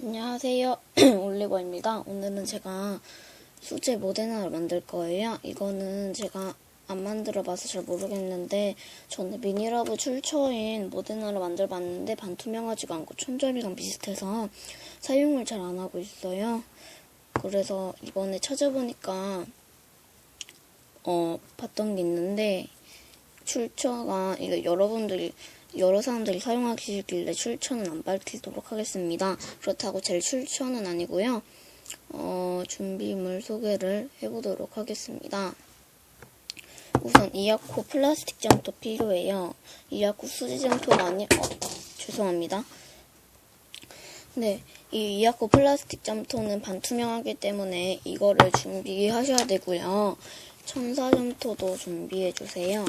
안녕하세요. 올리버입니다. 오늘은 제가 수제 모데나를 만들 거예요. 이거는 제가 안 만들어 봐서 잘 모르겠는데 저는 미니러브 출처인 모데나를 만들어 봤는데 반투명하지가 않고 촌절이랑 비슷해서 사용을 잘 안 하고 있어요. 그래서 이번에 찾아보니까 어 봤던 게 있는데 출처가 이거 여러분들이 여러 사람들이 사용하시길래 출처는 안 밝히도록 하겠습니다. 그렇다고 제 출처는 아니고요. 어, 준비물 소개를 해보도록 하겠습니다. 우선 이아코 플라스틱 점토 필요해요. 이아코 수지 점토가 아니, 어, 죄송합니다. 네, 이 이아코 플라스틱 점토는 반투명하기 때문에 이거를 준비하셔야 되고요. 천사 점토도 준비해 주세요.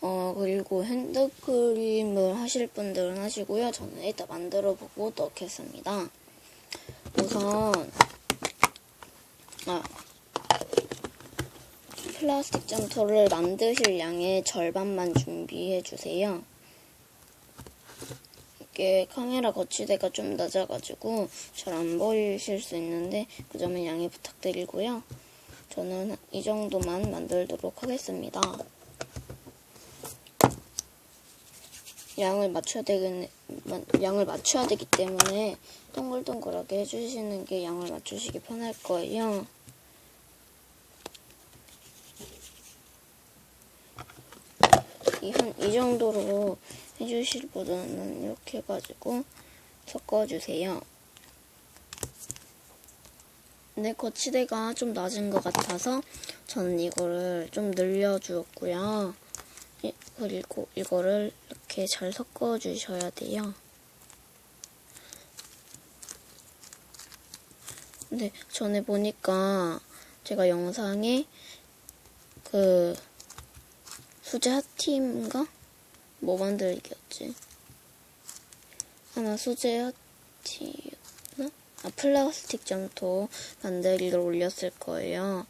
어, 그리고 핸드크림을 하실 분들은 하시고요. 저는 일단 만들어 보고 넣겠습니다. 우선, 아, 플라스틱 점토를 만드실 양의 절반만 준비해 주세요. 이게 카메라 거치대가 좀 낮아가지고 잘 안 보이실 수 있는데 그 점은 양해 부탁드리고요. 저는 이 정도만 만들도록 하겠습니다. 양을 맞춰야 되겠네, 양을 맞춰야 되기 때문에 동글동글하게 해주시는 게 양을 맞추시기 편할 거예요. 이, 한, 이 정도로 해주실 분은 이렇게 해가지고 섞어주세요. 네, 거치대가 좀 낮은 것 같아서 저는 이거를 좀 늘려주었고요. 이- 그리고 이거를 이렇게 잘 섞어주셔야 돼요. 근데 전에 보니까 제가 영상에 그 수제 핫팀인가? 뭐 만들기였지? 하나 수제 핫티였나? 아, 플라스틱 점토 만들기를 올렸을 거예요.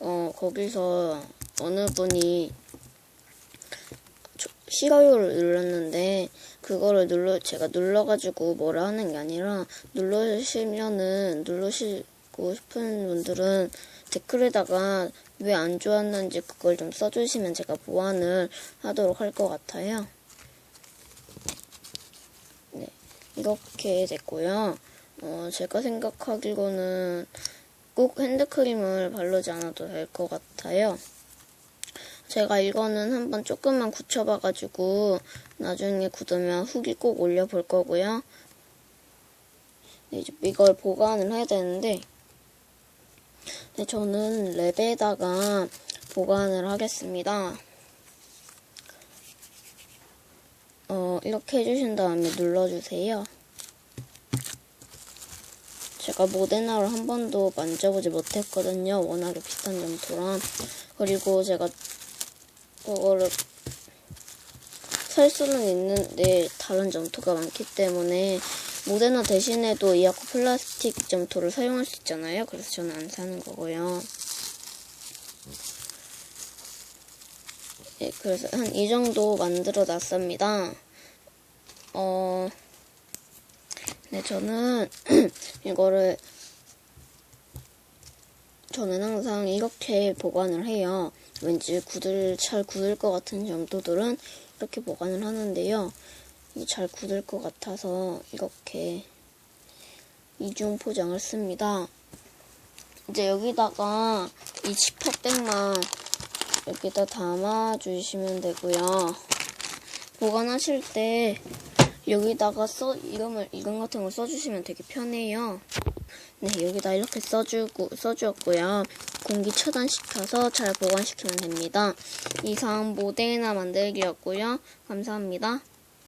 어, 거기서 어느 분이 조- 싫어요를 눌렀는데 그거를 눌러 제가 눌러가지고 뭐라 하는 게 아니라 누르시면은 누르시고 싶은 분들은 댓글에다가 왜 안 좋았는지 그걸 좀 써주시면 제가 보완을 하도록 할 것 같아요. 네, 이렇게 됐고요. 어, 제가 생각하기로는 꼭 핸드크림을 바르지 않아도 될 것 같아요. 제가 이거는 한번 조금만 굳혀봐가지고 나중에 굳으면 후기 꼭 올려볼 거고요. 네, 이제 이걸 보관을 해야 되는데 네, 저는 랩에다가 보관을 하겠습니다. 어, 이렇게 해주신 다음에 눌러주세요. 제가 모데나를 한 번도 만져보지 못했거든요. 워낙에 비슷한 점토랑. 그리고 제가 그거를 살 수는 있는데 다른 점토가 많기 때문에 모데나 대신에도 이아코 플라스틱 점토를 사용할 수 있잖아요. 그래서 저는 안 사는 거고요. 네, 그래서 한 이 정도 만들어 놨습니다. 어, 네, 저는 이거를 저는 항상 이렇게 보관을 해요. 왠지 굳을 잘 굳을 것 같은 점토들은 이렇게 보관을 하는데요. 이잘 굳을 것 같아서 이렇게 이중 포장을 씁니다. 이제 여기다가 이 지퍼백만 여기다 담아 주시면 되고요. 보관하실 때 여기다가 써 이름을 이름 같은 걸 써주시면 되게 편해요. 네, 여기다 이렇게 써주고 써주었고요. 공기 차단시켜서 잘 보관시키면 됩니다. 이상 모데나 만들기였고요. 감사합니다.